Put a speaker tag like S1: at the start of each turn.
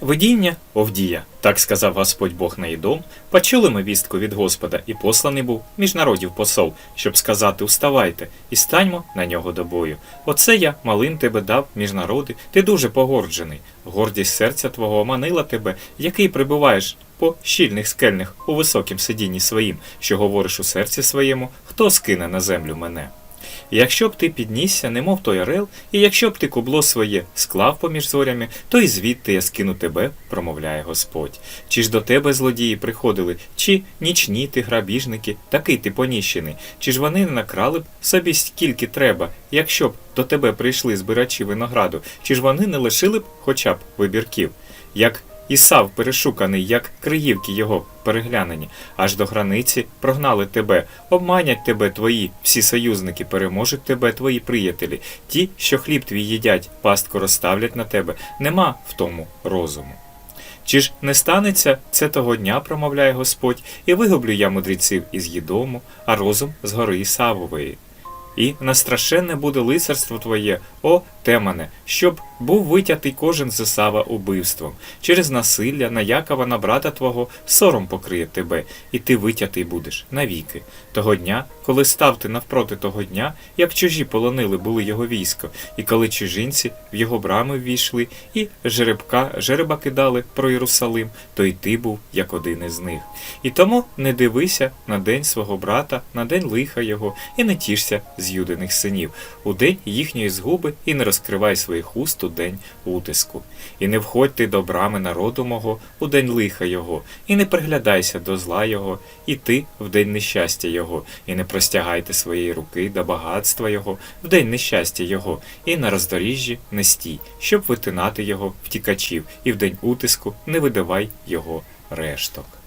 S1: Видіння Овдія, так сказав Господь Бог на Ідом, почули ми вістку від Господа, і посланий був між народів посол, щоб сказати Уставайте, і станьмо на нього до бою. Оце я малин тебе дав між народи, ти дуже погорджений. Гордість серця твого оманила тебе, який прибуваєш по щільних скельних у високім сидінні своїм, що говориш у серці своєму, хто скине на землю мене. Якщо б ти піднісся, немов той орел, і якщо б ти кубло своє склав поміж зорями, то й звідти я скину тебе, промовляє Господь. Чи ж до тебе злодії приходили, чи нічні ти грабіжники, такий ти поніщений, чи ж вони не накрали б собі скільки треба, якщо б до тебе прийшли збирачі винограду, чи ж вони не лишили б хоча б вибірків, як Ісав перешуканий, як криївки його переглянені, аж до границі прогнали тебе, обманять тебе твої всі союзники, переможуть тебе твої приятелі, ті, що хліб твій їдять, пастку розставлять на тебе, нема в тому розуму. Чи ж не станеться це того дня, промовляє Господь, і вигублю я мудреців із Єдому, а розум з гори Ісавової. І настрашенне буде лицарство твоє, о темане, щоб був витятий кожен з Ісава убивством. Через насилля на Якова на брата твого сором покриє тебе, і ти витятий будеш навіки. Того дня, коли став ти навпроти того дня, як чужі полонили були його військо, і коли чужинці в його брами ввійшли, і жеребка жереба кидали про Єрусалим, то й ти був як один із них. І тому не дивися на день свого брата, на день лиха його, і не тішся з юдиних синів, у день їхньої згуби, і не розкривай своїх уст у день утиску. І не входь ти до брами народу мого у день лиха його, і не приглядайся до зла його, і ти в день нещастя його, і не простягайте своєї руки до багатства його, в день нещастя його, і на роздоріжжі не стій, щоб витинати його втікачів, і в день утиску не видавай його решток.